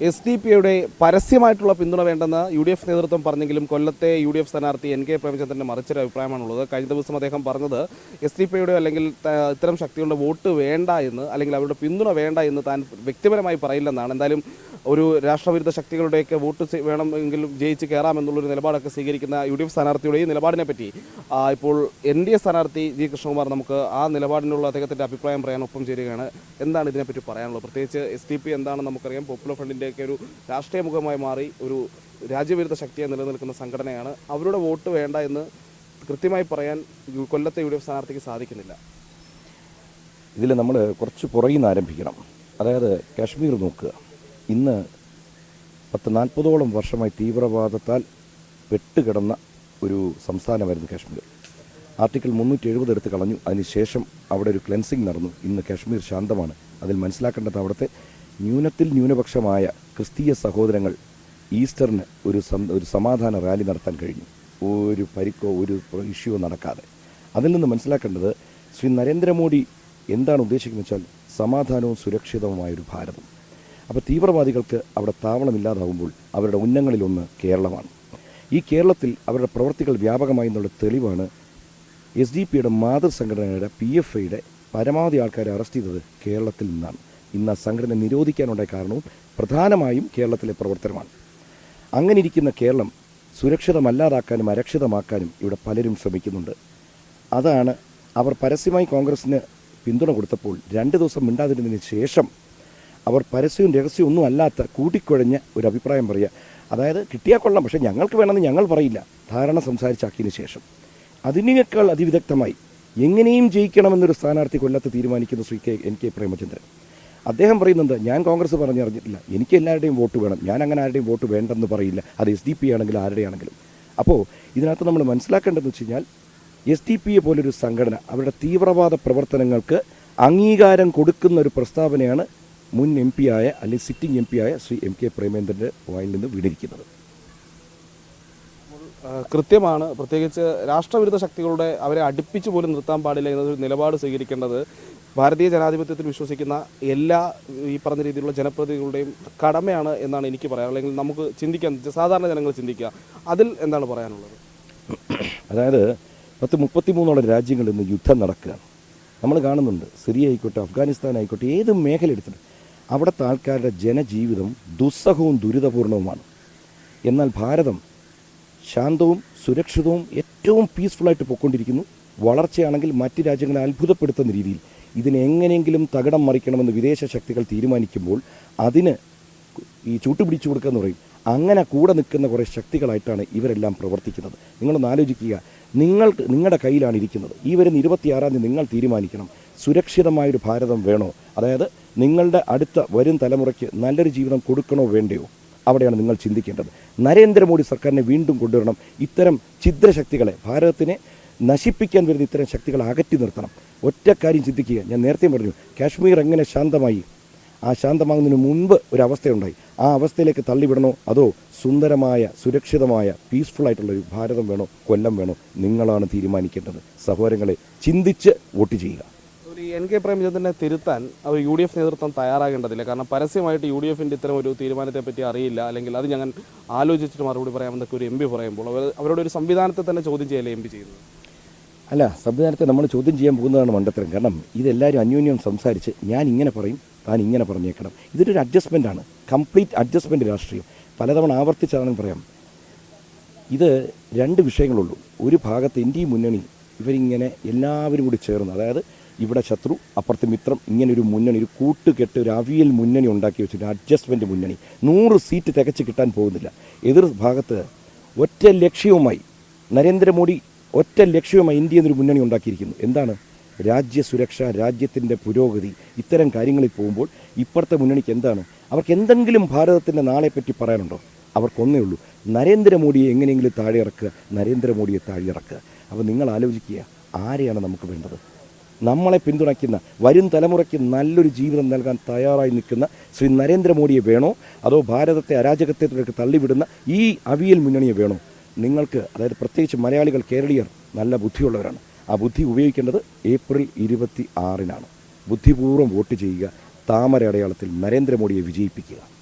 S D P യുടെ പരസ്യമായിട്ടുള്ള പിന്തുണ വേണ്ടെന്ന് യു ഡി എഫ് നേതൃത്വം പറഞ്ഞെങ്കിലും കൊല്ലത്തെ യു ഡി എഫ് സ്ഥാനാർത്ഥി എൻ കെ പ്രേമചന്ദ്രന്റെ മറിച്ചൊരു അഭിപ്രായമാണുള്ളത് കഴിഞ്ഞ ദിവസം അദ്ദേഹം പറഞ്ഞത് എസ് ഡി പിയുടെ അല്ലെങ്കിൽ ഇത്തരം ശക്തികളുടെ വോട്ട് വേണ്ട എന്ന് അല്ലെങ്കിൽ അവരുടെ പിന്തുണ വേണ്ട എന്ന് താൻ വ്യക്തിപരമായി പറയില്ലെന്നാണ്. എന്തായാലും ഒരു രാഷ്ട്രവിരുദ്ധ ശക്തികളുടെയൊക്കെ വോട്ട് വേണം എങ്കിൽ ജയിച്ച് കയറാമെന്നുള്ളൊരു നിലപാടൊക്കെ സ്വീകരിക്കുന്ന യു ഡി എഫ് സ്ഥാനാർത്ഥിയുടെ ഈ നിലപാടിനെ പറ്റി ഇപ്പോൾ എൻ ഡി എ സ്ഥാനാർത്ഥി ജി കൃഷ്ണകുമാർ നമുക്ക് ആ നിലപാടിനുള്ള അദ്ദേഹത്തിന്റെ അഭിപ്രായം പറയാൻ ഒപ്പം ചേരുകയാണ്. എന്താണ് ഇതിനെപ്പറ്റി പറയാനുള്ളത്? പ്രത്യേകിച്ച് എസ് ടി പി എന്താണെന്ന് നമുക്കറിയാം. പോപ്പുലർ ഫ്രണ്ടിന്റെയൊക്കെ ഒരു രാഷ്ട്രീയ മുഖമായി മാറി ഒരു രാജ്യവിരുദ്ധ ശക്തിയെ നിലനിൽക്കുന്ന സംഘടനയാണ്. അവരുടെ വോട്ട് വേണ്ട എന്ന് കൃത്യമായി പറയാൻ കൊല്ലത്തെ യു ഡി എഫ് സ്ഥാനാർത്ഥിക്ക് സാധിക്കുന്നില്ല. ഇതിൽ നമ്മൾ കുറച്ച് പുറകിൽ നിന്ന് ആരംഭിക്കണം. അതായത് കാശ്മീർ നോക്കുക. ഇന്ന് പത്ത് നാൽപ്പതോളം വർഷമായി തീവ്രവാദത്താൽ പെട്ടുകിടന്ന ഒരു സംസ്ഥാനമായിരുന്നു കാശ്മീർ. ആർട്ടിക്കിൾ മുന്നൂറ്റി എഴുപത് എടുത്ത് കളഞ്ഞു. അതിനുശേഷം അവിടെ ഒരു ക്ലെൻസിങ് നടന്നു. ഇന്ന് കാശ്മീർ ശാന്തമാണ്. അതിൽ മനസ്സിലാക്കേണ്ടത് അവിടുത്തെ ന്യൂനത്തിൽ ന്യൂനപക്ഷമായ ക്രിസ്തീയ സഹോദരങ്ങൾ ഈസ്റ്ററിന് ഒരു ഒരു സമാധാന റാലി നടത്താൻ കഴിഞ്ഞു. ഒരു പരിക്കോ ഒരു ഇഷ്യൂ നടക്കാതെ. അതിൽ നിന്ന് മനസ്സിലാക്കേണ്ടത് ശ്രീ നരേന്ദ്രമോദി എന്താണ് ഉദ്ദേശിക്കുന്നത് വെച്ചാൽ സമാധാനവും സുരക്ഷിതവുമായൊരു ഭാരതം. അപ്പോൾ തീവ്രവാദികൾക്ക് അവിടെ താവളമില്ലാതാവുമ്പോൾ അവരുടെ ഉന്നങ്ങളിലൊന്ന് കേരളമാണ്. ഈ കേരളത്തിൽ അവരുടെ പ്രവർത്തികൾ വ്യാപകമായി എന്നുള്ള തെളിവാണ് എസ് ഡി പിയുടെ മാതൃസംഘടനയുടെ പി എഫ് ഐയുടെ പരമാവധി ആൾക്കാരെ അറസ്റ്റ് ചെയ്തത് കേരളത്തിൽ നിന്നാണ്. ഇന്ന് ആ സംഘടന നിരോധിക്കാനുണ്ടായ കാരണവും പ്രധാനമായും കേരളത്തിലെ പ്രവർത്തനമാണ്. അങ്ങനെ ഇരിക്കുന്ന കേരളം സുരക്ഷിതമല്ലാതാക്കാനും അരക്ഷിതമാക്കാനും ഇവിടെ പലരും ശ്രമിക്കുന്നുണ്ട്. അതാണ് അവർ പരസ്യമായി കോൺഗ്രസിന് പിന്തുണ കൊടുത്തപ്പോൾ രണ്ട് ദിവസം മിണ്ടാതിരുന്നതിന് ശേഷം അവർ പരസ്യവും രഹസ്യവും ഒന്നും അല്ലാത്ത കൂട്ടിക്കുഴഞ്ഞ ഒരു അഭിപ്രായം പറയുക. അതായത് കിട്ടിയാൽ കൊള്ളാം പക്ഷേ ഞങ്ങൾക്ക് വേണമെന്ന് ഞങ്ങൾ പറയില്ല. ധാരണ സംസാരിച്ചാക്കിയതിന് ശേഷം. അതിനേക്കാൾ അതിവിദഗ്ധമായി എങ്ങനെയും ജയിക്കണമെന്നൊരു സ്ഥാനാർത്ഥി കൊല്ലത്ത് തീരുമാനിക്കുന്ന Shri K N K Premachandran. അദ്ദേഹം പറയുന്നത് ഞാൻ കോൺഗ്രസ് പറഞ്ഞറിഞ്ഞിട്ടില്ല. എനിക്ക് എല്ലാവരുടെയും വോട്ട് വേണം. ഞാൻ അങ്ങനെ ആരുടെയും വോട്ട് വേണ്ടെന്ന് പറയില്ല. അത് എസ് ഡി പി ആണെങ്കിലും ആരുടെയാണെങ്കിലും. അപ്പോൾ ഇതിനകത്ത് നമ്മൾ മനസ്സിലാക്കേണ്ടതെന്ന് വെച്ച് കഴിഞ്ഞാൽ എസ് ഡി പിയെ പോലൊരു സംഘടന അവരുടെ തീവ്രവാദ പ്രവർത്തനങ്ങൾക്ക് അംഗീകാരം കൊടുക്കുന്ന ഒരു പ്രസ്താവനയാണ് മുൻ എം പി ആയ അല്ലെങ്കിൽ സിറ്റിംഗ് എം പി ആയ ശ്രീ എം കെ പ്രേമേന്ദ്രന്റെ വായിൽ നിന്ന് വീണിരിക്കുന്നത്. കൃത്യമാണ്. പ്രത്യേകിച്ച് രാഷ്ട്രവിരുദ്ധ ശക്തികളുടെ അവരെ അടുപ്പിച്ച് പോലും നിർത്താൻ പാടില്ല എന്നൊരു നിലപാട് സ്വീകരിക്കേണ്ടത് ഭാരതീയ ജനാധിപത്യത്തിൽ വിശ്വസിക്കുന്ന എല്ലാ ഈ പറഞ്ഞ രീതിയിലുള്ള ജനപ്രതിനിധികളുടെയും കടമയാണ് എന്നാണ് എനിക്ക് പറയാൻ അല്ലെങ്കിൽ നമുക്ക് ചിന്തിക്കാൻ സാധാരണ ജനങ്ങൾ ചിന്തിക്കുക. അതിൽ എന്താണ് പറയാനുള്ളത്? അതായത് പത്ത് മുപ്പത്തിമൂന്നോളം രാജ്യങ്ങളിൽ ഇന്ന് യുദ്ധം നടക്കുകയാണ്. നമ്മൾ കാണുന്നുണ്ട് സിറിയ ആയിക്കോട്ടെ അഫ്ഗാനിസ്ഥാൻ ആയിക്കോട്ടെ ഏത് മേഖല എടുത്തിട്ട് അവിടുത്തെ ആൾക്കാരുടെ ജനജീവിതം ദുസ്സഹവും ദുരിതപൂർണവുമാണ്. എന്നാൽ ഭാരതം ശാന്തവും സുരക്ഷിതവും ഏറ്റവും പീസ്ഫുള്ളായിട്ട് പൊയ്ക്കൊണ്ടിരിക്കുന്നു. വളർച്ചയാണെങ്കിൽ മറ്റ് രാജ്യങ്ങളെ അത്ഭുതപ്പെടുത്തുന്ന രീതിയിൽ ഇതിനെ എങ്ങനെയെങ്കിലും തകിടം മറിക്കണമെന്ന് വിദേശ ശക്തികൾ തീരുമാനിക്കുമ്പോൾ അതിന് ഈ ചൂട്ടുപിടിച്ചു കൊടുക്കുക എന്ന് പറയും. അങ്ങനെ കൂടെ നിൽക്കുന്ന കുറേ ശക്തികളായിട്ടാണ് ഇവരെല്ലാം പ്രവർത്തിക്കുന്നത്. നിങ്ങളൊന്ന് ആലോചിക്കുക. നിങ്ങൾക്ക് നിങ്ങളുടെ കയ്യിലാണ് ഇരിക്കുന്നത്. ഈ വരുന്ന ഇരുപത്തിയാറാം തീയതി നിങ്ങൾ തീരുമാനിക്കണം. സുരക്ഷിതമായൊരു ഭാരതം വേണോ? അതായത് നിങ്ങളുടെ അടുത്ത വരും തലമുറയ്ക്ക് നല്ലൊരു ജീവിതം കൊടുക്കണോ വേണ്ടയോ? അവിടെയാണ് നിങ്ങൾ ചിന്തിക്കേണ്ടത്. നരേന്ദ്രമോദി സർക്കാരിനെ വീണ്ടും കൊണ്ടുവരണം. ഇത്തരം ഛിദ്രശക്തികളെ ഭാരതത്തിനെ നശിപ്പിക്കാൻ വരുന്ന ഇത്തരം ശക്തികളെ അകറ്റി നിർത്തണം. ഒറ്റ കാര്യം ചിന്തിക്കുക. ഞാൻ നേരത്തെ പറഞ്ഞു കാശ്മീർ എങ്ങനെ ശാന്തമായി? ആ ശാന്തമാകുന്നതിന് മുൻപ് ഒരു അവസ്ഥയുണ്ടായി. ആ അവസ്ഥയിലേക്ക് തള്ളിവിടണോ? അതോ സുന്ദരമായ സുരക്ഷിതമായ പീസ്ഫുൾ ആയിട്ടുള്ള ഒരു ഭാരതം വേണോ? കൊല്ലം വേണോ? നിങ്ങളാണ് തീരുമാനിക്കേണ്ടത്. സഹോദരങ്ങളെ ചിന്തിച്ച് വോട്ട് ചെയ്യുക. എൻ കെ പ്രേമചന്ദ്രനെ തിരുത്താൻ അവർ യു ഡി എഫ് നേതൃത്വം തയ്യാറാകേണ്ടതില്ല. കാരണം പരസ്യമായിട്ട് യു ഡി എഫിന്റെ ഇത്തരം ഒരു തീരുമാനത്തെ പറ്റി അറിയില്ല. അല്ലെങ്കിൽ അത് ഞങ്ങൾ ആലോചിച്ചിട്ട് മറുപടി പറയാമെന്നൊക്കെ ഒരു എം പി പറയുമ്പോൾ അവർ അവരുടെ ഒരു സംവിധാനത്തെ തന്നെ ചോദ്യം ചെയ്യല്ലേ എം പി ചെയ്യുന്നത്? അല്ല സംവിധാനത്തെ നമ്മൾ ചോദ്യം ചെയ്യാൻ പോകുന്നതാണ് മണ്ടത്തരം. കാരണം ഇതെല്ലാവരും അന്യോന്യം സംസാരിച്ച് ഞാൻ ഇങ്ങനെ പറയും താൻ ഇങ്ങനെ പറഞ്ഞേക്കണം. ഇതൊരു അഡ്ജസ്റ്റ്മെന്റ് ആണ്. കംപ്ലീറ്റ് അഡ്ജസ്റ്റ്മെന്റ് രാഷ്ട്രീയം. പലതവണ ആവർത്തിച്ചാണെന്ന് പറയാം. ഇത് രണ്ട് വിഷയങ്ങളുള്ളൂ. ഒരു ഭാഗത്ത് ഇന്ത്യ മുന്നണി ഇവരിങ്ങനെ എല്ലാവരും കൂടി ചേർന്ന് അതായത് ഇവിടെ ശത്രു അപ്പുറത്ത് മിത്രം ഇങ്ങനെ ഒരു മുന്നണി ഒരു കൂട്ടുകെട്ട് ഒരു അവിയൽ മുന്നണി ഉണ്ടാക്കി വെച്ചിട്ട് അഡ്ജസ്റ്റ്മെന്റ് മുന്നണി. നൂറ് സീറ്റ് തികച്ച് കിട്ടാൻ പോകുന്നില്ല. എതിർ ഭാഗത്ത് ഒറ്റ ലക്ഷ്യവുമായി നരേന്ദ്രമോദി ഒറ്റ ലക്ഷ്യവുമായി ഇന്ത്യ എന്നൊരു മുന്നണി ഉണ്ടാക്കിയിരിക്കുന്നു. എന്താണ്? രാജ്യസുരക്ഷ രാജ്യത്തിന്റെ പുരോഗതി. ഇത്തരം കാര്യങ്ങളിൽ പോകുമ്പോൾ ഇപ്പുറത്തെ മുന്നണിക്ക് എന്താണ്? അവർക്ക് എന്തെങ്കിലും ഭാരതത്തിന്റെ നാളെപ്പറ്റി പറയാനുണ്ടോ? അവർക്കൊന്നേ ഉള്ളൂ. നരേന്ദ്രമോദിയെ എങ്ങനെയെങ്കിലും താഴെ ഇറക്കുക നരേന്ദ്രമോദിയെ താഴെ ഇറക്കുക അപ്പോൾ നിങ്ങൾ ആലോചിക്കുക ആരെയാണ് നമുക്ക് വേണ്ടത്? നമ്മളെ പിന്തുണയ്ക്കുന്ന വരും തലമുറയ്ക്ക് നല്ലൊരു ജീവിതം നൽകാൻ തയ്യാറായി നിൽക്കുന്ന ശ്രീ നരേന്ദ്രമോദിയെ വേണോ? അതോ ഭാരതത്തെ അരാജകത്വത്തിലേക്ക് തള്ളിവിടുന്ന ഈ അവിയൽ മുന്നണിയെ വേണോ? നിങ്ങൾക്ക് അതായത് പ്രത്യേകിച്ച് മലയാളികൾ കേരളീയർ നല്ല ബുദ്ധിയുള്ളവരാണ്. ആ ബുദ്ധി ഉപയോഗിക്കേണ്ടത് ഏപ്രിൽ ഇരുപത്തി ആറിനാണ്. ബുദ്ധിപൂർവം വോട്ട് ചെയ്യുക താമര അടയാളത്തിൽ നരേന്ദ്രമോദിയെ വിജയിപ്പിക്കുക.